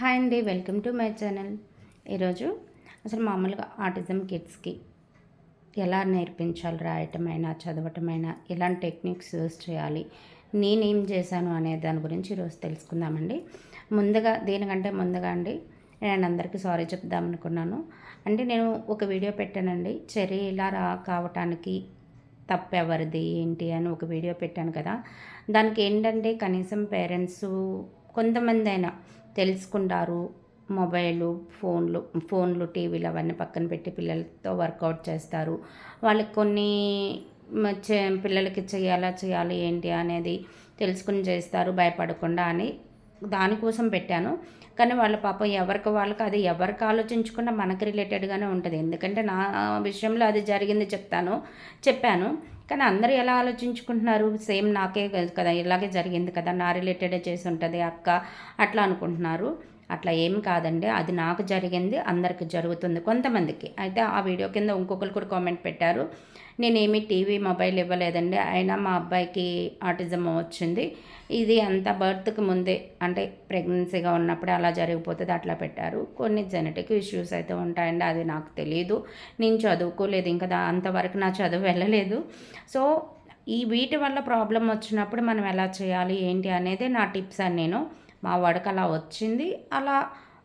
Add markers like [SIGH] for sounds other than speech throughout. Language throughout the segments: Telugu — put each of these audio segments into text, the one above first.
హాయ్ అండి వెల్కమ్ టు మై ఛానల్. ఈరోజు అసలు మామూలుగా ఆటిజం కిడ్స్కి ఎలా నేర్పించాలి రాయటమైనా చదవటమైనా ఎలాంటి టెక్నిక్స్ యూస్ చేయాలి నేనేం చేశాను అనే దాని గురించి ఈరోజు తెలుసుకుందామండి. ముందుగా దేనికంటే ముందుగా అండి నేను అందరికీ సారీ చెప్దామనుకున్నాను. అంటే నేను ఒక వీడియో పెట్టానండి చెర్రీ ఇలా రా కావటానికి తప్పెవరిది ఏంటి అని ఒక వీడియో పెట్టాను కదా. దానికి ఏంటంటే కనీసం పేరెంట్స్ కొంతమంది అయినా తెలుసుకుంటారు. మొబైలు ఫోన్లు ఫోన్లు టీవీలు అవన్నీ పక్కన పెట్టి పిల్లలతో వర్కౌట్ చేస్తారు. వాళ్ళకి కొన్ని పిల్లలకి చేయాలా చేయాలి ఏంటి అనేది తెలుసుకుని చేస్తారు భయపడకుండా అని దానికోసం పెట్టాను. కానీ వాళ్ళ పాపం ఎవరికి వాళ్ళకి అది ఎవరికి ఆలోచించకుండా మనకి రిలేటెడ్గానే ఉంటుంది. ఎందుకంటే నా విషయంలో అది జరిగింది చెప్తాను చెప్పాను. కానీ అందరూ ఎలా ఆలోచించుకుంటున్నారు? సేమ్ నాకే కదా ఇలాగే జరిగింది కదా నా రిలేటెడే చేసి ఉంటుంది అక్క అట్లా అనుకుంటున్నారు. అట్లా ఏం కాదండి అది నాకు జరిగింది అందరికి జరుగుతుంది కొంతమందికి. అయితే ఆ వీడియో కింద ఇంకొకరు కూడా కామెంట్ పెట్టారు. నేనేమి టీవీ మొబైల్ ఇవ్వలేదండి. అయినా మా అబ్బాయికి ఆటిజం వచ్చింది. ఇది అంత బర్త్కి ముందే అంటే ప్రెగ్నెన్సీగా ఉన్నప్పుడే అలా జరిగిపోతుంది అట్లా పెట్టారు. కొన్ని జెనెటిక్ ఇష్యూస్ అయితే ఉంటాయండి అది నాకు తెలియదు నేను చదువుకోలేదు ఇంకా అంతవరకు నా చదువు వెళ్ళలేదు. సో ఈ వీటి వల్ల ప్రాబ్లం వచ్చినప్పుడు మనం ఎలా చేయాలి ఏంటి అనేది నా టిప్స్ అని నేను. మా వాడికి అలా వచ్చింది. అలా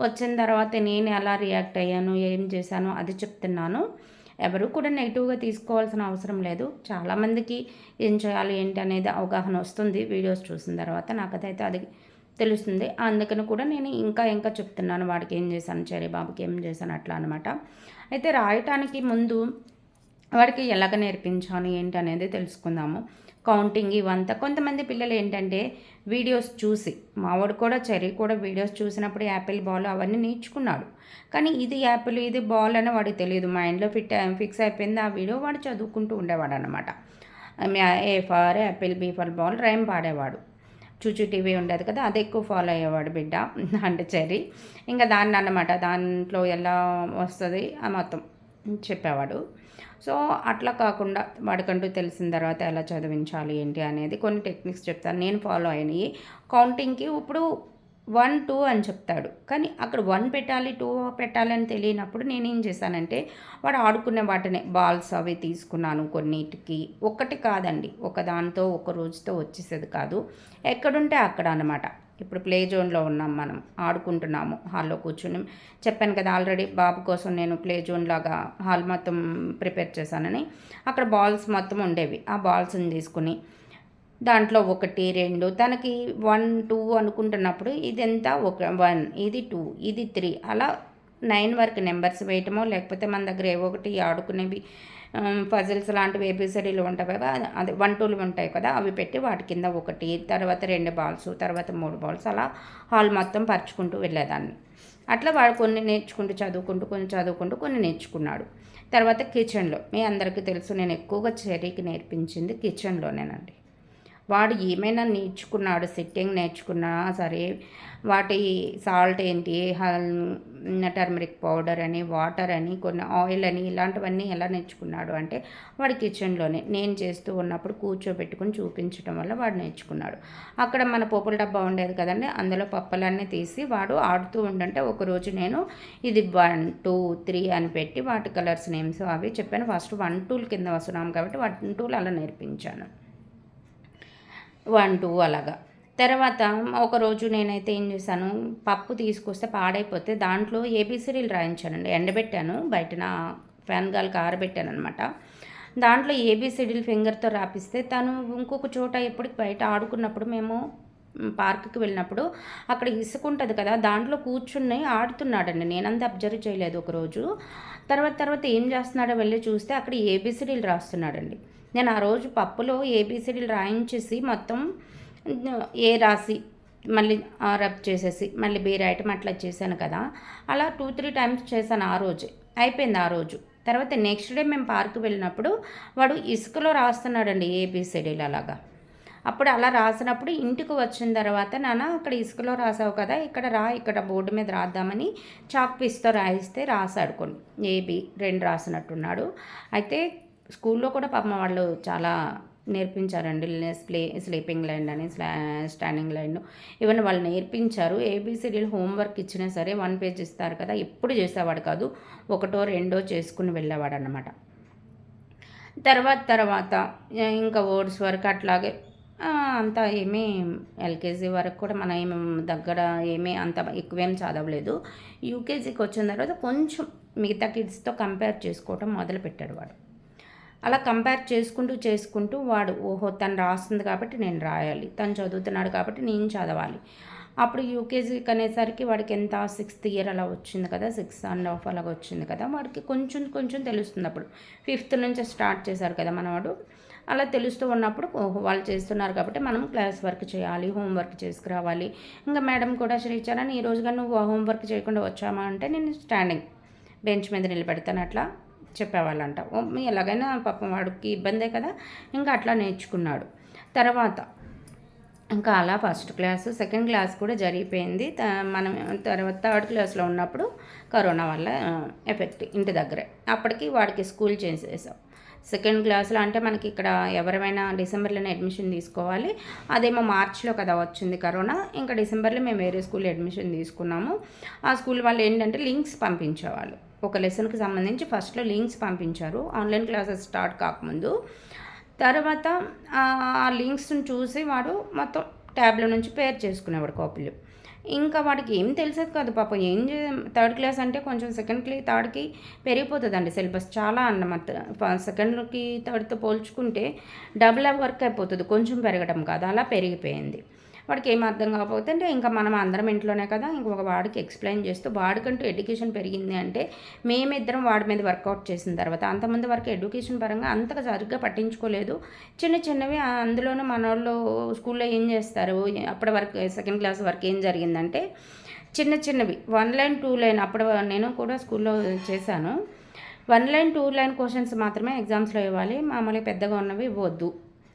వచ్చిన తర్వాత నేను ఎలా రియాక్ట్ అయ్యాను ఏం చేశాను అది చెప్తున్నాను. ఎవరు కూడా నెగిటివ్గా తీసుకోవాల్సిన అవసరం లేదు. చాలామందికి ఏం చేయాలి ఏంటి అనేది అవగాహన వస్తుంది. వీడియోస్ చూసిన తర్వాత నాకైతే అది తెలుస్తుంది. అందుకని కూడా నేను ఇంకా ఇంకా చెప్తున్నాను వాడికి ఏం చేశాను చెరీ బాబుకి ఏం చేశాను అట్లా అనమాట అయితే రాయటానికి ముందు వాడికి ఎలాగ నేర్పించాను ఏంటి అనేది తెలుసుకుందాము. కౌంటింగ్ ఇవంతా. కొంతమంది పిల్లలు ఏంటంటే వీడియోస్ చూసి మావాడు కూడా చెర్రీ కూడా వీడియోస్ చూసినప్పుడు యాపిల్ బాల్ అవన్నీ నేర్చుకున్నాడు. కానీ ఇది యాపిల్ ఇది బాల్ అని వాడికి తెలియదు. మైండ్లో ఫిట్ ఫిక్స్ అయిపోయింది. ఆ వీడియో వాడు చదువుకుంటూ ఉండేవాడు అనమాట A for apple B for ball rhyme పాడేవాడు. చూచు టీవీ ఉండేది కదా అది ఎక్కువ ఫాలో అయ్యేవాడు బిడ్డ [LAUGHS] అంటే చెర్రీ. ఇంకా దాన్ని అన్నమాట దాంట్లో ఎలా వస్తుంది ఆ మొత్తం చెప్పేవాడు. సో అట్లా కాకుండా వాడికంటూ తెలిసిన తర్వాత ఎలా చదివించాలి ఏంటి అనేది కొన్ని టెక్నిక్స్ చెప్తాను. నేను ఫాలో అయినవి కౌంటింగ్కి ఇప్పుడు వన్ టూ అని చెప్తాడు. కానీ అక్కడ వన్ పెట్టాలి టూ పెట్టాలి అని తెలియనప్పుడు నేనేం చేశానంటే వాడు ఆడుకునే వాటిని బాల్స్ అవి తీసుకున్నాను కొన్నిటికి. ఒకటి కాదండి. ఒక దాంతో ఒక రోజుతో వచ్చేసేది కాదు. ఎక్కడుంటే అక్కడ అనమాట ఇప్పుడు ప్లే జోన్లో ఉన్నాం మనం ఆడుకుంటున్నాము హాల్లో కూర్చుని చెప్పాను కదా ఆల్రెడీ బాబు కోసం నేను ప్లే జోన్ లాగా హాల్ మొత్తం ప్రిపేర్ చేశానని. అక్కడ బాల్స్ మొత్తం ఉండేవి. ఆ బాల్స్ని తీసుకుని దాంట్లో ఒకటి రెండు తనకి వన్ టూ అనుకుంటున్నప్పుడు ఇది ఎంత ఒక వన్ ఇది టూ ఇది త్రీ అలా నైన్ వరకు నెంబర్స్ వేయటమో లేకపోతే మన దగ్గర ఏ ఒకటి ఆడుకునేవి పజిల్స్ లాంటివి ఏబిసిడీలు ఉంటాయి కదా అదే వన్ టూలు ఉంటాయి కదా అవి పెట్టి వాటి కింద ఒకటి తర్వాత రెండు బాల్స్ తర్వాత మూడు బాల్స్ అలా హాల్ మొత్తం పరుచుకుంటూ వెళ్ళేదాన్ని. అట్లా వాడు కొన్ని నేర్చుకుంటూ చదువుకుంటూ కొన్ని చదువుకుంటూ కొన్ని నేర్చుకున్నాడు. తర్వాత కిచెన్లో మీ అందరికీ తెలుసు నేను ఎక్కువగా చెరీకి నేర్పించింది కిచెన్లోనేనండి వాడు ఏమైనా నేర్చుకున్నాడు సిట్టింగ్ నేర్చుకున్నా సరే వాటి సాల్ట్ ఏంటి టర్మరిక్ పౌడర్ అని వాటర్ అని కొన్ని ఆయిల్ అని ఇలాంటివన్నీ ఎలా నేర్చుకున్నాడు అంటే వాడి కిచెన్లోనే నేను చేస్తూ ఉన్నప్పుడు కూర్చోబెట్టుకుని చూపించడం వల్ల వాడు నేర్చుకున్నాడు. అక్కడ మన పోపుల డబ్బా ఉండేది కదండి అందులో పప్పలన్నీ తీసి వాడు ఆడుతూ ఉండంటే ఒకరోజు నేను ఇది వన్ టూ త్రీ అని పెట్టి వాటి కలర్స్ నేమ్స్ అవి చెప్పాను. ఫస్ట్ వన్ టూల్ కింద వస్తున్నాం కాబట్టి వన్ టూల్ అలా నేర్పించాను. వన్ టూ అలాగా. తర్వాత ఒకరోజు నేనైతే ఏం చేశాను పప్పు తీసుకొస్తే పాడైపోతే దాంట్లో ఏబీసీడీలు రాయించానండి. ఎండబెట్టాను బయట నా ఫ్యాన్ గాలికి ఆరబెట్టాను అనమాట దాంట్లో ఏబిసిడీలు ఫింగర్తో రాపిస్తే తను ఇంకొక చోట ఎప్పటికి బయట ఆడుకున్నప్పుడు మేము పార్క్కి వెళ్ళినప్పుడు అక్కడ ఇసుకుంటుంది కదా దాంట్లో కూర్చుని ఆడుతున్నాడండి. నేనంతా అబ్జర్వ్ చేయలేదు ఒకరోజు తర్వాత తర్వాత ఏం చేస్తున్నాడో వెళ్ళి చూస్తే అక్కడ ఏబిసిడీలు రాస్తున్నాడండి. నేను ఆ రోజు పప్పులో ఏబీసీడీలు రాయించేసి మొత్తం ఏ రాసి మళ్ళీ రబ్ చేసేసి మళ్ళీ బీర్ ఐటమ్ అట్లా చేశాను కదా. అలా టూ త్రీ టైమ్స్ చేశాను ఆ రోజే. అయిపోయింది ఆ రోజు. తర్వాత నెక్స్ట్ డే మేము పార్క్ వెళ్ళినప్పుడు వాడు ఇసుకలో రాస్తున్నాడండి ఏబీసీడీలు అలాగా. అప్పుడు అలా రాసినప్పుడు ఇంటికి వచ్చిన తర్వాత నాన్న అక్కడ ఇసుకలో రాసావు కదా ఇక్కడ రా ఇక్కడ బోర్డు మీద రాద్దామని చాక్ పీస్తో రాయిస్తే రాసాడు కొన్ని. ఏబి రెండు రాసినట్టున్నాడు. అయితే స్కూల్లో కూడా పాపం వాళ్ళు చాలా నేర్పించారండి స్లే స్లీపింగ్ లైన్ అని స్టాండింగ్ లైన్. ఇవన్నీ వాళ్ళు నేర్పించారు. ఏబీసీడీలు హోంవర్క్ ఇచ్చినా సరే వన్ పేజ్ ఇస్తారు కదా ఎప్పుడు చేసేవాడు కాదు. ఒకటో రెండో చేసుకుని వెళ్ళేవాడు అనమాట తర్వాత తర్వాత ఇంకా వర్డ్స్ వరకు అట్లాగే అంత ఏమీ ఎల్కేజీ వరకు కూడా మనం ఏమి దగ్గర ఏమీ అంత ఎక్కువేం చదవలేదు. యూకేజీకి వచ్చిన తర్వాత కొంచెం మిగతా కిడ్స్తో కంపేర్ చేసుకోవటం మొదలుపెట్టాడు వాడు. అలా కంపేర్ చేసుకుంటూ చేసుకుంటూ వాడు ఓహో తను రాస్తుంది కాబట్టి నేను రాయాలి. తను చదువుతున్నాడు కాబట్టి నేను చదవాలి. అప్పుడు యూకేజీకి అనేసరికి వాడికి ఎంత సిక్స్త్ ఇయర్ అలా వచ్చింది కదా సిక్స్త్ అండ్ హాఫ్ అలాగ వచ్చింది కదా వాడికి కొంచెం కొంచెం తెలుస్తుంది అప్పుడు. ఫిఫ్త్ నుంచి స్టార్ట్ చేశారు కదా మనవాడు. అలా తెలుస్తూ ఉన్నప్పుడు ఓహో వాళ్ళు చేస్తున్నారు కాబట్టి మనం క్లాస్ వర్క్ చేయాలి హోంవర్క్ చేసుకురావాలి. ఇంకా మేడం కూడా శ్రీచరణ్ ఈ రోజుగా నువ్వు హోంవర్క్ చేయకుండా వచ్చామా అంటే నేను స్టాండింగ్ బెంచ్ మీద నిలబెడతాను అట్లా. చెప్పేవాళ్ళంట. ఎలాగైనా పాపం వాడికి ఇబ్బందే కదా? ఇంకా అట్లా నేర్చుకున్నాడు. తర్వాత ఇంకా అలా ఫస్ట్ క్లాస్ సెకండ్ క్లాస్ కూడా జరిగిపోయింది. మనం తర్వాత థర్డ్ క్లాస్లో ఉన్నప్పుడు కరోనా వల్ల ఎఫెక్ట్ ఇంటి దగ్గరే. అప్పటికి వాడికి స్కూల్ చేంజ్ చేసాం సెకండ్ క్లాస్లో అంటే మనకి ఇక్కడ ఎవరైనా డిసెంబర్లోనే అడ్మిషన్ తీసుకోవాలి. అదేమో మార్చ్లో కదా వచ్చింది కరోనా. ఇంకా డిసెంబర్లో మేము వేరే స్కూల్లో అడ్మిషన్ తీసుకున్నాము. ఆ స్కూల్ వాళ్ళు ఏంటంటే లింక్స్ పంపించేవాళ్ళు. ఒక లెసన్కి సంబంధించి ఫస్ట్లో లింక్స్ పంపించారు. ఆన్లైన్ క్లాసెస్ స్టార్ట్ కాకముందు. తర్వాత ఆ లింక్స్ని చూసి వాడు మొత్తం ట్యాబ్లో నుంచి పేర్ చేసుకునేవాడు కాపీలు. ఇంకా వాడికి ఏం తెలిసేది కాదు పాపం. ఏం చే థర్డ్ క్లాస్ అంటే కొంచెం సెకండ్ క్లీ థర్డ్కి పెరిగిపోతుందండి సిలబస్ చాలా అన్నమాట. సెకండ్కి థర్డ్తో పోల్చుకుంటే డబుల్ వర్క్ అయిపోతుంది. కొంచెం పెరగడం కాదు. అలా పెరిగిపోయింది. వాడికి ఏం అర్థం కాకపోతే అంటే ఇంకా మనం అందరం ఇంట్లోనే కదా ఇంకొక వాడికి ఎక్స్ప్లెయిన్ చేస్తూ వాడికంటూ ఎడ్యుకేషన్ పెరిగింది అంటే మేమిద్దరం వాడి మీద వర్కౌట్ చేసిన తర్వాత అంతమంది వరకు ఎడ్యుకేషన్ పరంగా అంతగా సరిగ్గా పట్టించుకోలేదు. చిన్న చిన్నవి అందులోనూ మన వాళ్ళు స్కూల్లో ఏం చేస్తారు? అప్పటి వరకు సెకండ్ క్లాస్ వరకు ఏం జరిగిందంటే చిన్న చిన్నవి వన్ లైన్ టూ లైన్ అప్పుడు నేను కూడా స్కూల్లో చేశాను. One line two line questions మాత్రమే ఎగ్జామ్స్లో ఇవ్వాలి మామూలుగా పెద్దగా ఉన్నవి వద్దు.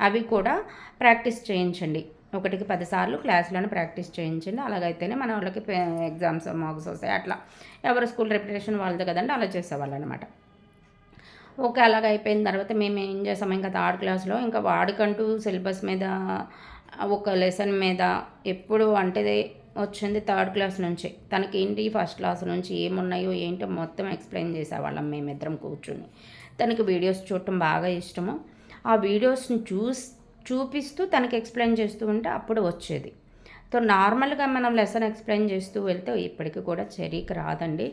అవి కూడా ప్రాక్టీస్ చేయించండి. ఒకటికి పదిసార్లు క్లాసులను ప్రాక్టీస్ చేయించండి. అలాగైతేనే మన వాళ్ళకి ఎగ్జామ్స్ మార్క్స్ వస్తాయి. అట్లా ఎవరు స్కూల్ రెప్యుటేషన్ వాళ్ళది కదండి అలా చేసేవాళ్ళు అనమాట ఓకే అలాగ అయిపోయిన తర్వాత మేము ఏం చేసాము ఇంకా థర్డ్ క్లాస్లో ఇంకా వాడికంటూ సిలబస్ మీద ఒక లెసన్ మీద ఎప్పుడు అంటే వచ్చింది థర్డ్ క్లాస్ నుంచి. తనకి ఏంటి ఫస్ట్ క్లాస్ నుంచి ఏమున్నాయో ఏంటో మొత్తం ఎక్స్ప్లెయిన్ చేసేవాళ్ళం మేమిద్దరం కూర్చుని. తనకి వీడియోస్ చూడటం బాగా ఇష్టము. ఆ వీడియోస్ని చూసి చూపిస్తూ తనకి ఎక్స్ప్లెయిన్ చేస్తూ ఉంటే అప్పుడు వచ్చేది. సో నార్మల్గా మనం లెసన్ ఎక్స్ప్లెయిన్ చేస్తూ వెళ్తే ఇప్పటికి కూడా చెరీకి రాదండి.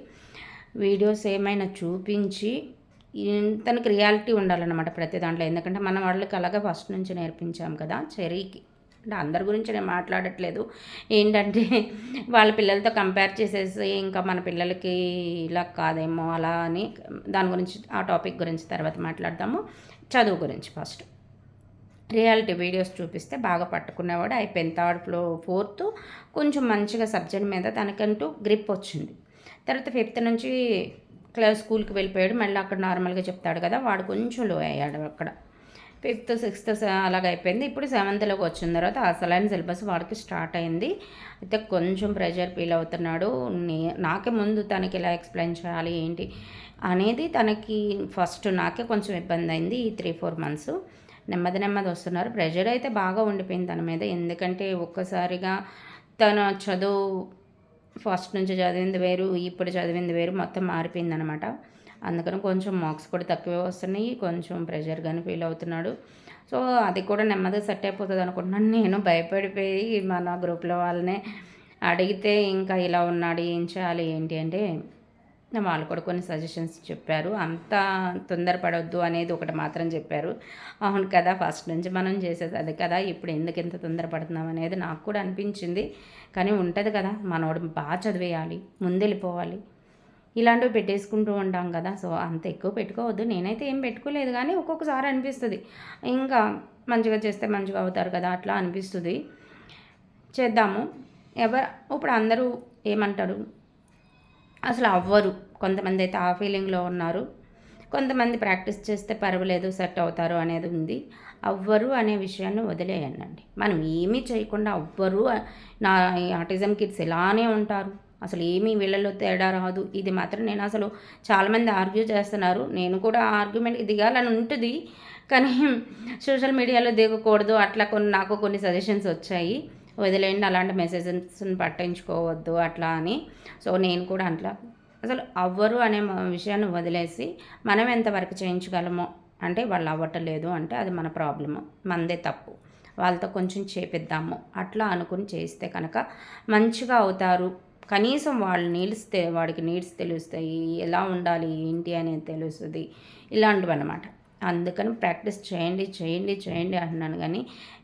వీడియోస్ ఏమైనా చూపించి తనకి రియాలిటీ ఉండాలన్నమాట ప్రతి దాంట్లో. ఎందుకంటే మనం వాళ్ళకి అలాగే ఫస్ట్ నుంచి నేర్పించాం కదా చెరీకి అంటే అందరి గురించి నేను మాట్లాడట్లేదు. ఏంటంటే వాళ్ళ పిల్లలతో కంపేర్ చేసేసి ఇంకా మన పిల్లలకి ఇలా కాదేమో అలా అని దాని గురించి ఆ టాపిక్ గురించి తర్వాత మాట్లాడదాము. చదువు గురించి ఫస్ట్ రియాలిటీ వీడియోస్ చూపిస్తే బాగా పట్టుకునేవాడు. అయిపోయింది థర్డ్ ఫ్లో ఫోర్త్ కొంచెం మంచిగా సబ్జెక్ట్ మీద తనకంటూ గ్రిప్ వచ్చింది. తర్వాత ఫిఫ్త్ నుంచి క్లాస్ స్కూల్కి వెళ్ళిపోయాడు. మళ్ళీ అక్కడ నార్మల్గా చెప్తాడు కదా వాడు కొంచెం లో అయ్యాడు అక్కడ. ఫిఫ్త్ సిక్స్త్ అలాగ అయిపోయింది. ఇప్పుడు సెవెంత్లోకి వచ్చిన తర్వాత అసలైన సిలబస్ వాడికి స్టార్ట్ అయింది. అయితే కొంచెం ప్రెషర్ ఫీల్ అవుతున్నాడు. నాకే ముందు తనకి ఎలా ఎక్స్ప్లెయిన్ చేయాలి ఏంటి అనేది తనకి ఫస్ట్ నాకే కొంచెం ఇబ్బంది అయింది ఈ త్రీ ఫోర్ మంత్స్. నెమ్మది నెమ్మది వస్తున్నారు. ప్రెషర్ అయితే బాగా ఉండిపోయింది తన మీద. ఎందుకంటే ఒక్కసారిగా తన చదువు ఫస్ట్ నుంచి చదివింది వేరు ఇప్పుడు చదివింది వేరు మొత్తం మారిపోయింది అనమాట అందుకని కొంచెం మార్క్స్ కూడా తక్కువే వస్తున్నాయి. కొంచెం ప్రెషర్గానే ఫీల్ అవుతున్నాడు. సో అది కూడా నెమ్మదిగా సెట్ అయిపోతుంది అనుకుంటున్నాను. నేను భయపడిపోయి మన గ్రూప్లో వాళ్ళనే అడిగితే ఇంకా ఇలా ఉన్నాడు ఏం చేయాలి ఏంటి అంటే వాళ్ళు కూడా కొన్ని సజెషన్స్ చెప్పారు. అంత తొందరపడొద్దు అనేది ఒకటి మాత్రం చెప్పారు. అవును కదా ఫస్ట్ నుంచి మనం చేసేది అది కదా ఇప్పుడు ఎందుకు ఎంత తొందరపడుతున్నాం అనేది నాకు కూడా అనిపించింది. కానీ ఉంటుంది కదా మనోడు బాగా చదివేయాలి ముందెళ్ళిపోవాలి. ఇలాంటివి పెట్టేసుకుంటూ ఉంటాం కదా సో అంత ఎక్కువ పెట్టుకోవద్దు. నేనైతే ఏం పెట్టుకోలేదు కానీ ఒక్కొక్కసారి అనిపిస్తుంది. ఇంకా మంచిగా చేస్తే మంచిగా అవుతారు కదా అట్లా అనిపిస్తుంది. చేద్దాము. ఎవరు ఇప్పుడు అందరూ ఏమంటారు? అసలు అవ్వరు. కొంతమంది అయితే ఆ ఫీలింగ్లో ఉన్నారు. కొంతమంది ప్రాక్టీస్ చేస్తే పర్వాలేదు సెట్ అవుతారు అనేది ఉంది. అవ్వరు అనే విషయాన్ని వదిలేయండి మనం ఏమీ చేయకుండా అవ్వరు నా ఆటిజం కిడ్స్ ఇలానే ఉంటారు. అసలు ఏమీ వీళ్ళలో తేడా రాదు. ఇది మాత్రం నేను అసలు చాలామంది ఆర్గ్యూ చేస్తున్నారు. నేను కూడా ఆర్గ్యుమెంట్కి దిగాలని ఉంటుంది. కానీ [LAUGHS] సోషల్ మీడియాలో దిగకూడదు. అట్లా కొన్ని నాకు కొన్ని సజెషన్స్ వచ్చాయి. వదిలేయండి అలాంటి మెసేజెస్ని పట్టించుకోవద్దు అట్లా అని. సో నేను కూడా అట్లా. అసలు అవ్వరు అనే విషయాన్ని వదిలేసి మనం ఎంతవరకు చేయించగలమో అంటే వాళ్ళు అవ్వటలేదు అంటే అది మన ప్రాబ్లము మనదే తప్పు. వాళ్ళతో కొంచెం చేపిద్దాము అట్లా అనుకుని చేస్తే కనుక మంచిగా అవుతారు. కనీసం వాళ్ళు నీడ్స్ వాడికి నీడ్స్ తెలుస్తాయి ఎలా ఉండాలి ఏంటి అనేది తెలుస్తుంది ఇలాంటివి అనమాట అందుకని ప్రాక్టీస్ చేయండి చేయండి చేయండి అంటున్నాను. కానీ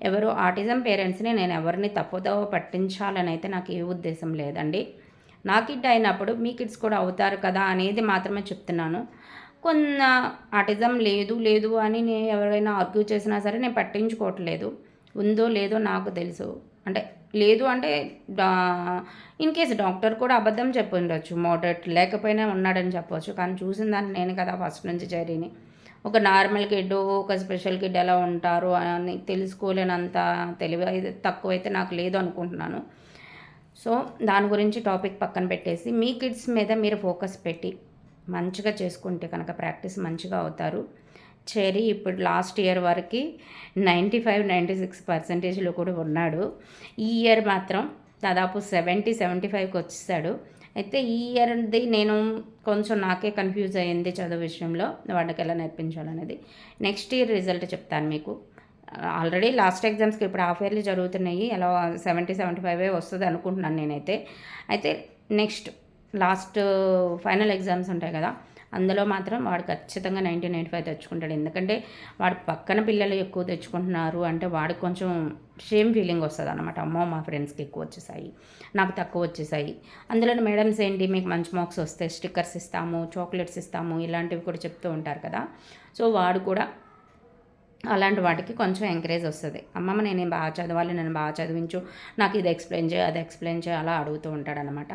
ఎవరు ఆటిజం పేరెంట్స్ని నేను ఎవరిని తప్పుదో పట్టించాలని అయితే నాకు ఏ ఉద్దేశం లేదండి. నా కిడ్ అయినప్పుడు మీ కిడ్స్ కూడా అవుతారు కదా అనేది మాత్రమే చెప్తున్నాను. కొన్న ఆటిజం లేదు లేదు అని నేను ఎవరైనా ఆర్గ్యూ చేసినా సరే నేను పట్టించుకోవట్లేదు. ఉందో లేదో నాకు తెలుసు. అంటే లేదు అంటే ఇన్ కేసు డాక్టర్ కూడా అబద్ధం చెప్పి ఉండొచ్చు మోడరేట్ లేకపోయినా ఉన్నాడని చెప్పవచ్చు కానీ చూసిన దాన్ని నేను కదా ఫస్ట్ నుంచి చేరిని ఒక నార్మల్ కిడ్ ఒక స్పెషల్ కిడ్ ఎలా ఉంటారు అని తెలుసుకోలేనంత తెలివి అయితే తక్కువైతే నాకు లేదు అనుకుంటున్నాను. సో దాని గురించి టాపిక్ పక్కన పెట్టేసి మీ కిడ్స్ మీద మీరు ఫోకస్ పెట్టి మంచిగా చేసుకుంటే కనుక ప్రాక్టీస్ మంచిగా అవుతారు. చెరీ ఇప్పుడు లాస్ట్ ఇయర్ వరకు నైంటీ ఫైవ్ నైంటీ సిక్స్ పర్సెంటేజ్లో కూడా ఉన్నాడు. ఈ ఇయర్ మాత్రం దాదాపు సెవెంటీ సెవెంటీ ఫైవ్కి వచ్చేసాడు. అయితే ఈ ఇయర్ది నేను కొంచెం నాకే కన్ఫ్యూజ్ అయ్యింది చదువు విషయంలో. వాడికి ఎలా నేర్పించాలనేది. నెక్స్ట్ ఇయర్ రిజల్ట్ చెప్తాను మీకు. ఆల్రెడీ లాస్ట్ ఎగ్జామ్స్కి ఇప్పుడు హాఫ్ ఇయర్లీ జరుగుతున్నాయి. ఎలా సెవెంటీ సెవెంటీ ఫైవ్ వస్తుంది అనుకుంటున్నాను నేనైతే. అయితే నెక్స్ట్ లాస్ట్ ఫైనల్ ఎగ్జామ్స్ ఉంటాయి కదా. అందులో మాత్రం వాడు ఖచ్చితంగా నైంటీ నైంటీ ఫైవ్ తెచ్చుకుంటాడు. ఎందుకంటే వాడు పక్కన పిల్లలు ఎక్కువ తెచ్చుకుంటున్నారు అంటే వాడికి కొంచెం షేమ్ ఫీలింగ్ వస్తుంది అనమాట అమ్మో మా ఫ్రెండ్స్కి ఎక్కువ వచ్చేసాయి నాకు తక్కువ వచ్చేసాయి. అందులో మేడమ్స్ ఏంటి మీకు మంచి మార్క్స్ వస్తే స్టిక్కర్స్ ఇస్తాము చాక్లెట్స్ ఇస్తాము ఇలాంటివి కూడా చెప్తూ ఉంటారు కదా. సో వాడు కూడా అలాంటి వాటికి కొంచెం ఎంకరేజ్ వస్తుంది. అమ్మమ్మ నేను బాగా చదవాలి నేను బాగా చదివించు నాకు ఇది ఎక్స్ప్లెయిన్ చేయ అది ఎక్స్ప్లెయిన్ చేయి అలా అడుగుతూ ఉంటాడనమాట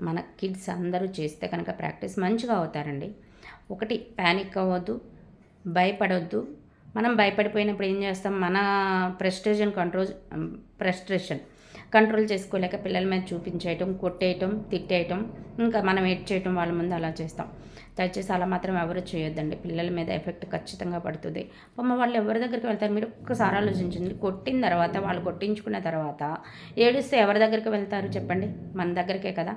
మన కిడ్స్ అందరూ చేస్తే కనుక ప్రాక్టీస్ మంచిగా అవుతారండి. ఒకటి ప్యానిక్ అవ్వద్దు భయపడవద్దు మనం భయపడిపోయినప్పుడు ఏం చేస్తాం? మన ప్రెస్టేషన్ కంట్రోల్ ప్రెస్ట్రేషన్ కంట్రోల్ చేసుకోలేక పిల్లల మీద చూపించేయటం కొట్టేయటం తిట్టేయటం ఇంకా మనం ఏడ్ చేయటం వాళ్ళ ముందు అలా చేస్తాం. దయచేసి అలా మాత్రం ఎవరు చేయొద్దండి. పిల్లల మీద ఎఫెక్ట్ ఖచ్చితంగా పడుతుంది. అమ్మ వాళ్ళు ఎవరి దగ్గరికి వెళ్తారు? మీరు ఒక్కసారి ఆలోచించండి. కొట్టిన తర్వాత వాళ్ళు కొట్టించుకున్న తర్వాత ఏడుస్తే ఎవరి దగ్గరికి వెళ్తారు చెప్పండి? మన దగ్గరికే కదా.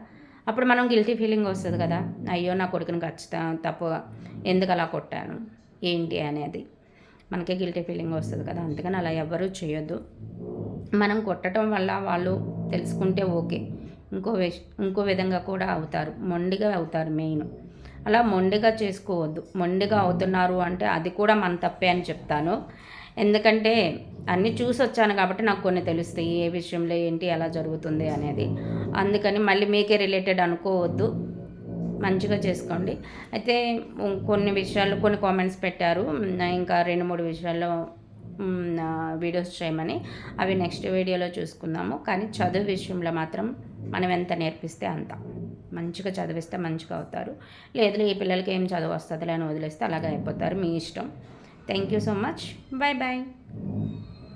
అప్పుడు మనం గిల్టీ ఫీలింగ్ వస్తుంది కదా. అయ్యో నా కొడుకుని ఖచ్చితంగా తప్పు ఎందుకు అలా కొట్టాను? ఏంటి అనేది. మనకే గిల్టీ ఫీలింగ్ వస్తుంది కదా. అందుకని అలా ఎవ్వరూ చేయొద్దు. మనం కొట్టడం వల్ల వాళ్ళు తెలుసుకుంటే ఓకే. ఇంకో ఇంకో విధంగా కూడా అవుతారు. మొండిగా అవుతారు మెయిన్. అలా మొండిగా చేసుకోవద్దు. మొండిగా అవుతున్నారు అంటే అది కూడా మన తప్పే అని చెప్తాను. ఎందుకంటే అన్నీ చూసి వచ్చాను కాబట్టి నాకు కొన్ని తెలుస్తాయి ఏ విషయంలో ఏంటి ఎలా జరుగుతుంది అనేది. అందుకని మళ్ళీ మీకే రిలేటెడ్ అనుకోవద్దు. మంచిగా చేసుకోండి. అయితే కొన్ని విషయాలు కొన్ని కామెంట్స్ పెట్టారు. ఇంకా రెండు మూడు విషయాల్లో వీడియోస్ చేయమని. అవి నెక్స్ట్ వీడియోలో చూసుకుందాము. కానీ చదువు విషయంలో మాత్రం మనం ఎంత నేర్పిస్తే అంత. మంచిగా చదివిస్తే మంచిగా అవుతారు. లేదు ఈ పిల్లలకి ఏం చదువు వస్తుంది అని వదిలేస్తే అలాగే అయిపోతారు. మీ ఇష్టం. Thank you so much. Bye bye